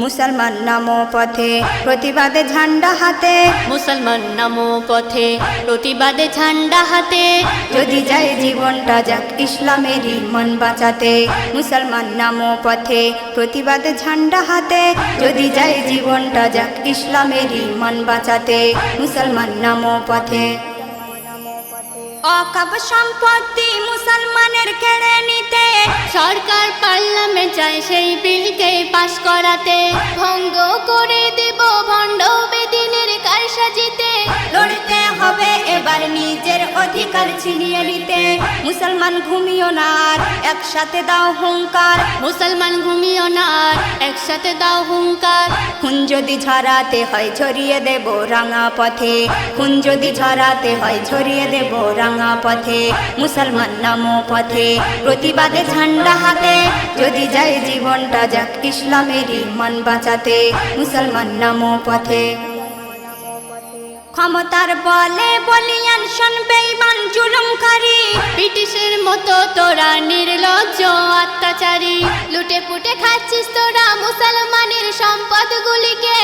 মুসলমান নামো পথে প্রতিবাদে ঝান্ডা হাতে। মুসলমান নামো পথে প্রতিবাদে ঝান্ডা হাতে। যদি যায় জীবনটা যাক ইসলামেরই মন বাঁচাতে মুসলমান নামো পথে প্রতিবাদে ঝান্ডা হাতে। যদি যায় জীবনটা যাক ইসলামেরই মন বাঁচাতে মুসলমান নামো পথে। অকাব সম্পত্তি মুসলমানের কেড়ে সরকার পার্লামেন্ট চায় সেই বিলকে পাশ করাতে। ভঙ্গ করে দেব ভণ্ড বেদিনের কার সাজিতে লড়তে হবে এবার নিজের অধিকার ছিনিয়ে নিতে। মুসলমান ঘুমিও না একসাথে দাও হুঙ্কার। মুসলমান ঘুমিও না একসাথে দাও হুঙ্কার। খুন যদি ঝরাতে হয়, ছড়িয়ে দেব রাঙা পথে। খুন যদি ঝরাতে হয়, ছড়িয়ে দেব রাঙা পথে। মুসলমান নামো পথে। প্রতিবাদে ঝান্ডা হাতে। যদি যায় জীবনটা যাক ইসলামেরই মন বাঁচাতে। মুসলমান নামো পথে। ক্ষমতার বলে বলিয়ান শুনবে ইমান জুলুমকারী ব্রিটিশের মতো তোরা নির্লজ্জ, অত্যাচারী। লুটে পুটে খাচ্ছিস তোরা মুসলমানের সম্পদগুলিকে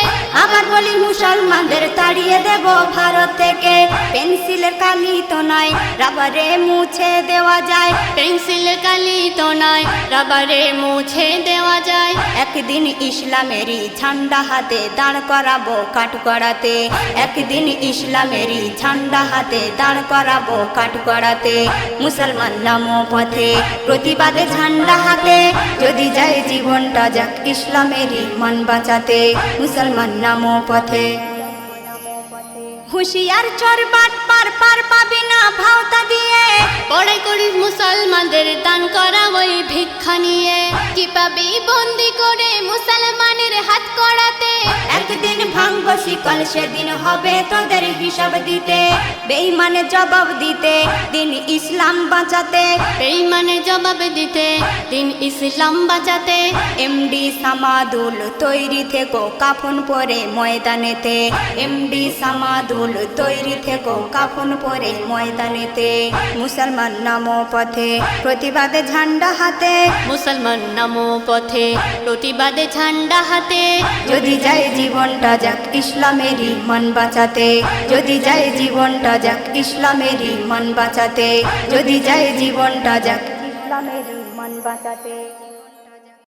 মুসলমানদের তাড়িয়ে দেব ভারত থেকে। পেন্সিলের কালি তো নয় রাবারে মুছে দেওয়া যায়। পেন্সিল কালি তো নয় রাবারে মুছে দেওয়া যায়। একদিন ইসলামেরই ঝান্ডা হাতে দাঁড় করাবো কাঠ করাতে একদিন ইসলামেরই ঝান্ডা হাতে দাঁড় করাবো কাঠ করাতে মুসলমান নামো পথে প্রতিবাদে ঝান্ডা হাতে। যদি যায় জীবনটা যাক ইসলামেরই মন বাঁচাতে। মুসলমান নামো পথে। হুঁশিয়ার চর বাট পার পার পাবি না ভাওতা দিয়ে। পড়াই করি মুসলমানদের দান করা ওই ভিক্ষা নিয়ে। কি পাবি বন্দি করে মুসলমানের হাত করাতে একদিন ভাঙ্গ শিকল সেদিন হবে তোদের হিসাব দিতে। বেইমানে জবাব দিতে দিন ইসলাম বাঁচাতে। বেইমানে জবাব দিতে দিন ইসলাম বাঁচাতে। এমডি সামাদুল তৈরি থেকো কাফন পরে ময়দানেতে। এমডি সামাদুল তৈরি থেকো কাফন পরে ময়দানেতে। মুসলমান নামো পথে প্রতিবাদে ঝান্ডা হাতে। মুসলমান নামো পথে প্রতিবাদে ঝান্ডা হাতে। যদি যায় জীবনটা যাক ইসলামেরই মন বাঁচাতে। যদি যায় জীবনটা যাক ইসলামেরই মন বাঁচাতে। যদি যায় জীবনটা যাক ইসলামেরই মন বাঁচাতে।